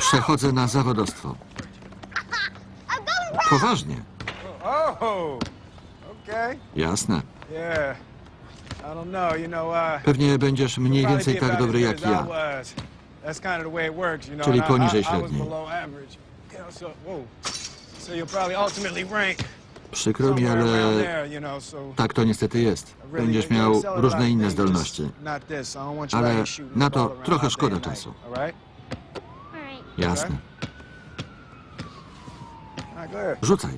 Przechodzę na zawodostwo. Poważnie. Jasne. Pewnie będziesz mniej więcej tak dobry jak ja. Czyli poniżej średniej. Przykro mi, ale tak to niestety jest. Będziesz miał różne inne zdolności. Ale na to trochę szkoda czasu. Jasne. Rzucaj.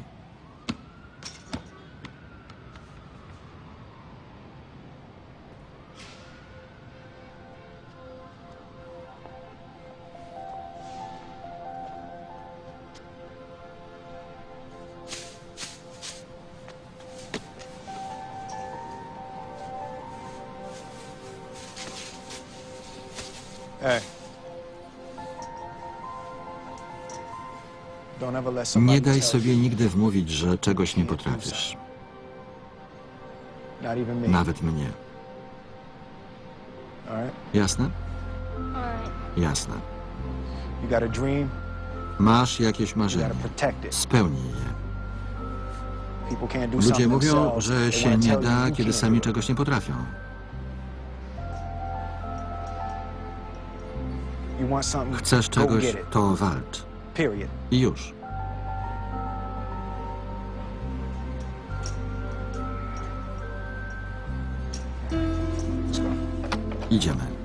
Hey. Nie daj sobie nigdy wmówić, że czegoś nie potrafisz. Nawet mnie. Jasne? Jasne. Masz jakieś marzenie. Spełnij je. Ludzie mówią, że się nie da, kiedy sami czegoś nie potrafią. Chcesz go czegoś, to walcz. I już. 意见呢？